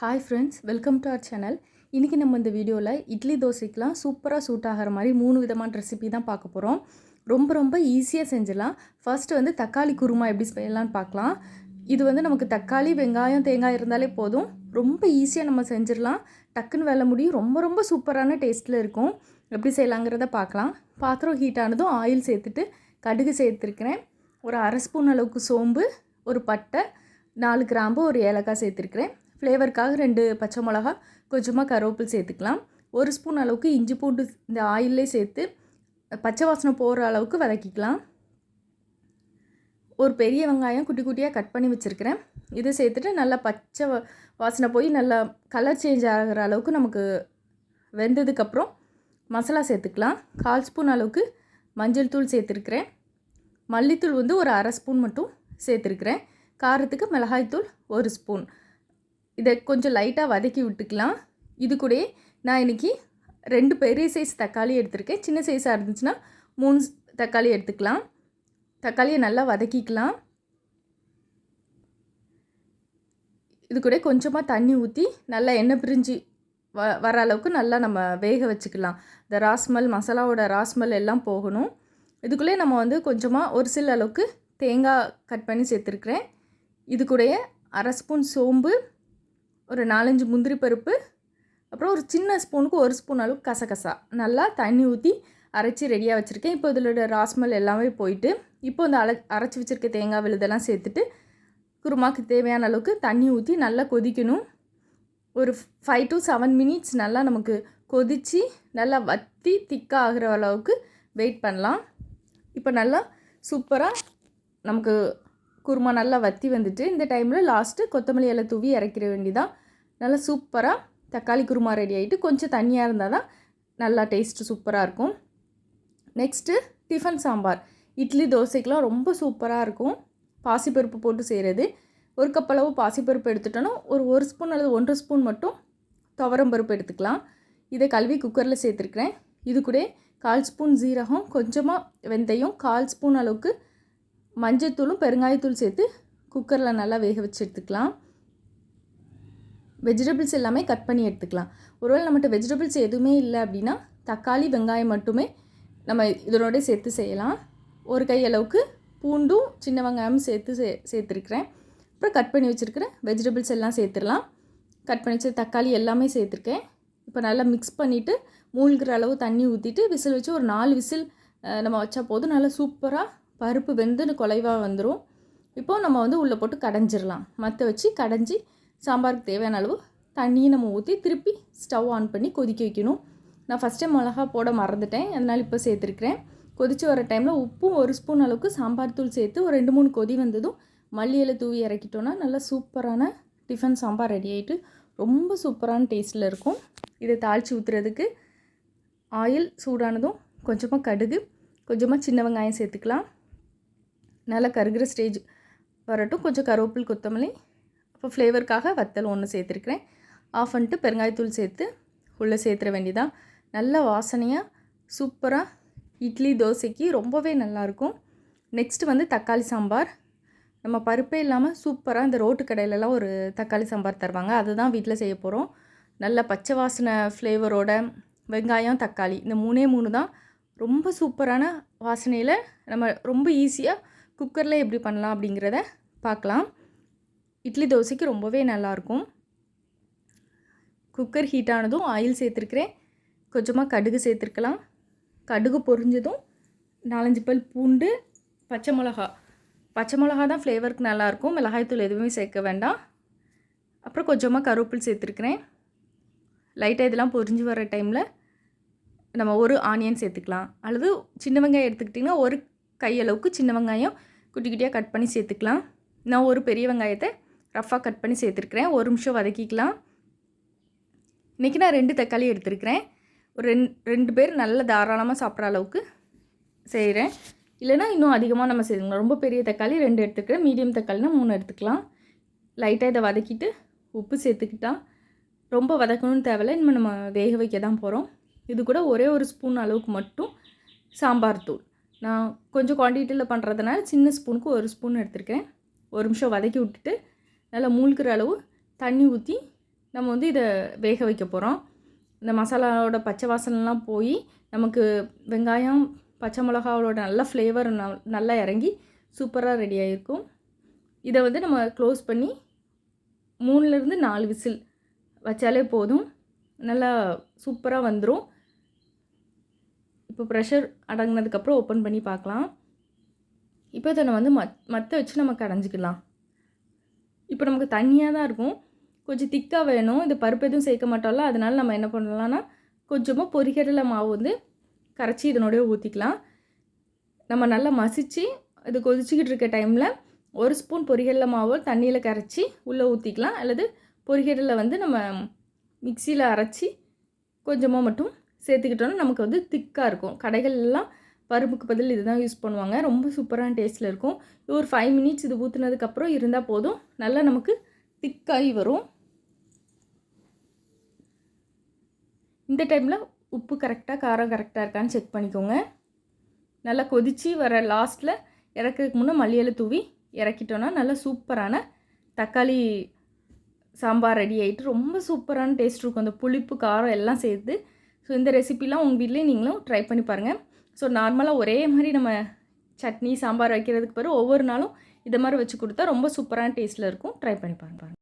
Hi friends welcome to our channel இன்றைக்கி நம்ம இந்த வீடியோவில் இட்லி தோசைக்கெலாம் சூப்பராக சூட் ஆகிற மாதிரி மூணு விதமான ரெசிபி தான் பார்க்க போகிறோம் ரொம்ப ரொம்ப ஈஸியாக செஞ்சிடலாம். ஃபஸ்ட்டு வந்து தக்காளி குருமா எப்படி செய்யலாம்னு பார்க்கலாம். இது வந்து நமக்கு தக்காளி வெங்காயம் தேங்காய் இருந்தாலே போதும். ரொம்ப ஈஸியாக நம்ம செஞ்சிடலாம். டக்குன்னு வேலை முடியும். ரொம்ப ரொம்ப சூப்பரான டேஸ்ட்டில் இருக்கும். எப்படி செய்யலாங்கிறத பார்க்கலாம். பாத்திரம் ஹீட் ஆனதும் ஆயில் சேர்த்துட்டு கடுகு சேர்த்துருக்கிறேன். ஒரு அரை ஸ்பூன் அளவுக்கு சோம்பு ஒரு பட்டை நாலு கிராம்பு ஒரு ஏலக்காய் சேர்த்துருக்கிறேன். ஃப்ளேவருக்காக ரெண்டு பச்சை மிளகா கொஞ்சமாக கருவேப்பில் சேர்த்துக்கலாம். ஒரு ஸ்பூன் அளவுக்கு இஞ்சி பூண்டு இந்த ஆயிலே சேர்த்து பச்சை வாசனை போகிற அளவுக்கு வதக்கிக்கலாம். ஒரு பெரிய வெங்காயம் குட்டி குட்டியாக கட் பண்ணி வச்சுருக்கிறேன். இதை சேர்த்துட்டு நல்லா பச்சை வாசனை போய் நல்லா கலர் சேஞ்ச் ஆகிற அளவுக்கு நமக்கு வெந்ததுக்கப்புறம் மசாலா சேர்த்துக்கலாம். கால் ஸ்பூன் அளவுக்கு மஞ்சள் தூள் சேர்த்துருக்கிறேன். மல்லித்தூள் வந்து ஒரு அரை ஸ்பூன் மட்டும் சேர்த்துருக்குறேன். காரத்துக்கு மிளகாய்த்தூள் ஒரு ஸ்பூன். இதை கொஞ்சம் லைட்டாக வதக்கி விட்டுக்கலாம். இது கூடயே நான் இன்றைக்கி ரெண்டு பெரிய சைஸ் தக்காளி எடுத்திருக்கேன். சின்ன சைஸாக இருந்துச்சுன்னா மூணு தக்காளி எடுத்துக்கலாம். தக்காளியை நல்லா வதக்கிக்கலாம். இது கூட கொஞ்சமாக தண்ணி ஊற்றி நல்லா எண்ணெய் பிரிஞ்சு வ வர அளவுக்கு நல்லா நம்ம வேக வச்சுக்கலாம். இந்த ராஸ்மல் மசாலாவோட ராஸ்மல் எல்லாம் போகணும். இதுக்குள்ளே நம்ம வந்து கொஞ்சமாக ஒரு சில அளவுக்கு தேங்காய் கட் பண்ணி சேர்த்துருக்குறேன். இது கூடயே அரை ஸ்பூன் சோம்பு ஒரு நாலஞ்சு முந்திரி பருப்பு அப்புறம் ஒரு சின்ன ஸ்பூனுக்கு ஒரு ஸ்பூன் அளவுக்கு கசகசா. நல்லா தண்ணி ஊற்றி அரைச்சி ரெடியாக வச்சுருக்கேன். இப்போ இதோட ராஸ்மல் எல்லாமே போயிட்டு இப்போ இந்த அரை அரைச்சி வச்சுருக்க தேங்காய் விழுதெல்லாம் சேர்த்துட்டு குருமாக்கு தேவையான அளவுக்கு தண்ணி ஊற்றி நல்லா கொதிக்கணும். ஒரு ஃபைவ் டு செவன் மினிட்ஸ் நல்லா நமக்கு கொதித்து நல்லா வத்தி திக்காக ஆகிற அளவுக்கு வெயிட் பண்ணலாம். இப்போ நல்லா சூப்பராக நமக்கு குருமா நல்லா வற்றி வந்துட்டு இந்த டைமில் லாஸ்ட்டு கொத்தமல்லி இலை தூவி இறக்கிற வேண்டிதான் நல்லா சூப்பராக தக்காளி குருமா ரெடி ஆகிட்டு கொஞ்சம் தண்ணியாக இருந்தால் தான் நல்லா டேஸ்ட்டு சூப்பராக இருக்கும். Next tiffin sambar. இட்லி தோசைக்கெலாம் ரொம்ப சூப்பராக இருக்கும். பாசிப்பருப்பு போட்டு செய்கிறது ஒரு கப் அளவு பாசிப்பருப்பு எடுத்துட்டோன்னா ஒரு ஒரு ஸ்பூன் அல்லது ஒன்றரை ஸ்பூன் மட்டும் துவரம் பருப்பு எடுத்துக்கலாம். இதை கழுவி குக்கரில் சேர்த்துருக்குறேன். இது கூட கால் ஸ்பூன் ஜீரகம் கொஞ்சமாக வெந்தயம் கால் ஸ்பூன் அளவுக்கு மஞ்சத்தூளும் பெருங்காயத்தூள் சேர்த்து குக்கரில் நல்லா வேக வச்சு எடுத்துக்கலாம். வெஜிடபிள்ஸ் எல்லாமே கட் பண்ணி எடுத்துக்கலாம். ஒருவேளை நம்மகிட்ட வெஜிடபிள்ஸ் எதுவுமே இல்லை அப்படின்னா தக்காளி வெங்காயம் மட்டுமே நம்ம இதனோட சேர்த்து செய்யலாம். ஒரு கை அளவுக்கு பூண்டும் சின்ன வெங்காயமும் சேர்த்து சே சேர்த்துருக்குறேன். அப்புறம் கட் பண்ணி வச்சுருக்கிற வெஜிடபிள்ஸ் எல்லாம் சேர்த்துடலாம். கட் பண்ணி வச்ச தக்காளி எல்லாமே சேர்த்துருக்கேன். இப்போ நல்லா மிக்ஸ் பண்ணிவிட்டு மூழ்கிற அளவு தண்ணி ஊற்றிட்டு விசில் வச்சு ஒரு நாலு விசில் நம்ம வச்சா போதும். நல்லா சூப்பராக பருப்பு வெந்து குலைவாக வந்துடும் இப்போது நம்ம வந்து உள்ளே போட்டு கடைஞ்சிடலாம் மற்ற வச்சு கடைஞ்சி சாம்பாருக்கு தேவையான அளவு தண்ணியை நம்ம ஊற்றி திருப்பி ஸ்டவ் ஆன் பண்ணி கொதிக்க வைக்கணும். நான் ஃபஸ்ட் டைம் மிளகா போட மறந்துட்டேன். அதனால் இப்போ சேர்த்துருக்கிறேன். கொதிச்சு வர டைமில் உப்பும் ஒரு ஸ்பூன் அளவுக்கு சாம்பார் தூள் சேர்த்து ஒரு ரெண்டு மூணு கொதி வந்ததும் மல்லியில் தூவி இறக்கிட்டோன்னா நல்லா சூப்பரான டிஃபன் சாம்பார் ரெடி ஆகிட்டு ரொம்ப சூப்பரான டேஸ்ட்டில் இருக்கும். இதை தாளித்து ஊற்றுறதுக்கு ஆயில் சூடானதும் கொஞ்சமாக கடுகு கொஞ்சமாக சின்ன வெங்காயம் சேர்த்துக்கலாம். நல்லா கருகிற ஸ்டேஜ் வரட்டும். கொஞ்சம் கருவேப்பில் கொத்தமல்லி அப்போ ஃப்ளேவருக்காக வத்தல் ஒன்று சேர்த்துருக்குறேன். ஆஃப் பண்ணிட்டு பெருங்காயத்தூள் சேர்த்து உள்ளே சேர்த்துற வேண்டியதான் நல்ல வாசனையாக சூப்பராக இட்லி தோசைக்கு ரொம்பவே நல்லாயிருக்கும் நெக்ஸ்ட்டு வந்து தக்காளி சாம்பார். நம்ம பருப்பே இல்லாமல் சூப்பராக இந்த ரோட்டு கடையிலலாம் ஒரு தக்காளி சாம்பார் தருவாங்க. அதுதான் வீட்டில் செய்ய போகிறோம் நல்ல பச்சை வாசனை ஃப்ளேவரோட வெங்காயம் தக்காளி இந்த மூணே மூணு தான். ரொம்ப சூப்பரான வாசனையில் நம்ம ரொம்ப ஈஸியாக குக்கரில் எப்படி பண்ணலாம் அப்படிங்கிறத பார்க்கலாம். இட்லி தோசைக்கு ரொம்பவே நல்லாயிருக்கும். குக்கர் ஹீட் ஆனதும் ஆயில் சேர்த்துருக்கிறேன். கொஞ்சமாக கடுகு சேர்த்துருக்கலாம். கடுகு பொரிஞ்சதும் நாலஞ்சு பல் பூண்டு பச்சை மிளகா. பச்சை மிளகா தான் ஃப்ளேவருக்கு நல்லாயிருக்கும். மிளகாய்த்தூள் எதுவுமே சேர்க்க வேண்டாம். அப்புறம் கொஞ்சமாக கருவேப்பில் சேர்த்துருக்குறேன். லைட்டாக இதெல்லாம் பொரிஞ்சு வர டைமில் நம்ம ஒரு ஆனியன் சேர்த்துக்கலாம். அல்லது சின்ன வெங்காயம் எடுத்துக்கிட்டிங்கன்னா ஒரு கையளவுக்கு சின்ன வெங்காயம் குட்டி குட்டியாக கட் பண்ணி சேர்த்துக்கலாம். நான் ஒரு பெரிய வெங்காயத்தை ரஃப்பாக கட் பண்ணி சேர்த்துருக்குறேன். ஒரு நிமிஷம் வதக்கிக்கலாம். இன்றைக்கி நான் ரெண்டு தக்காளி எடுத்துருக்கிறேன். ஒரு ரெண்டு ரெண்டு பேர் நல்ல தாராளமாக சாப்பிட்ற அளவுக்கு செய்கிறேன் இல்லைன்னா இன்னும் அதிகமாக நம்ம செய்யணும் ரொம்ப பெரிய தக்காளி ரெண்டு எடுத்துக்கிறேன் மீடியம் தக்காளினா மூணு எடுத்துக்கலாம். லைட்டாக இதை வதக்கிட்டு உப்பு சேர்த்துக்கிட்டா ரொம்ப வதக்கணும்னு தேவையில்லை. இனிமேல் நம்ம வேக வைக்க தான் போகிறோம் இது கூட ஒரே ஒரு ஸ்பூன் அளவுக்கு மட்டும் சாம்பார் தூள். நான் கொஞ்சம் குவான்டிட்டியில் பண்ணுறதுனால சின்ன ஸ்பூனுக்கு ஒரு ஸ்பூன் எடுத்திருக்கேன். ஒரு நிமிஷம் வதக்கி விட்டுட்டு நல்லா மூழ்கிற அளவு தண்ணி ஊற்றி நம்ம வந்து இதை வேக வைக்க போகிறோம் இந்த மசாலாவோட பச்சை வாசனைலாம் போய் நமக்கு வெங்காயம் பச்சை மிளகாவோட நல்ல ஃப்ளேவர் நல்லா இறங்கி சூப்பராக ரெடி ஆகிருக்கும் இதை வந்து நம்ம க்ளோஸ் பண்ணி மூணுலேருந்து நாலு விசில் வச்சாலே போதும். நல்லா சூப்பராக வந்துடும் இப்போ ப்ரெஷர் அடங்கினதுக்கப்புறம் ஓப்பன் பண்ணி பார்க்கலாம். இப்போ இதை வந்து மத் மற்ற வச்சு நம்ம கடைஞ்சிக்கலாம். இப்போ நமக்கு தண்ணியாக தான் இருக்கும். கொஞ்சம் திக்காக வேணும். இந்த பருப்பு எதுவும் சேர்க்க மாட்டோம்ல அதனால நம்ம என்ன பண்ணலாம்னா கொஞ்சமாக பொறிகடலை மாவு வந்து கரைச்சி இதனோடய ஊற்றிக்கலாம் நம்ம நல்லா மசித்து இது கொதிச்சிக்கிட்டு இருக்க டைமில் ஒரு ஸ்பூன் பொறிகடலை மாவு தண்ணியில் கரைச்சி உள்ளே ஊற்றிக்கலாம் அல்லது பொறிகடலை வந்து நம்ம மிக்சியில் அரைச்சி கொஞ்சமாக மட்டும் சேர்த்துக்கிட்டோன்னா நமக்கு வந்து திக்காக இருக்கும். கடைகள்லாம் பருப்புக்கு பதில் இதுதான் யூஸ் பண்ணுவாங்க. ரொம்ப சூப்பரான டேஸ்ட்டில் இருக்கும். ஒரு ஃபைவ் மினிட்ஸ் இது ஊற்றுனதுக்கப்புறம் இருந்தால் போதும். நல்லா நமக்கு திக்காகி வரும். இந்த டைமில் உப்பு கரெக்டாக காரம் கரெக்டாக இருக்கான்னு செக் பண்ணிக்கோங்க. நல்லா கொதித்து வர லாஸ்ட்டில் இறக்குறதுக்கு முன்னே மல்லியலை தூவி இறக்கிட்டோன்னா நல்லா சூப்பரான தக்காளி சாம்பார் ரெடி ஆகிட்டு ரொம்ப சூப்பரான டேஸ்ட் இருக்கும். அந்த புளிப்பு காரம் எல்லாம் சேர்த்து ஸோ இந்த ரெசிபிலாம் உங்கள் வீட்லேயும் நீங்களும் ட்ரை பண்ணி பாருங்கள் ஸோ நார்மலாக ஒரே மாதிரி நம்ம சட்னி சாம்பார் வைக்கிறதுக்கு பிறகு ஒவ்வொரு நாளும் இதை மாதிரி வச்சு கொடுத்தா ரொம்ப சூப்பரான டேஸ்ட்டில் இருக்கும். ட்ரை பண்ணி பாருங்கள்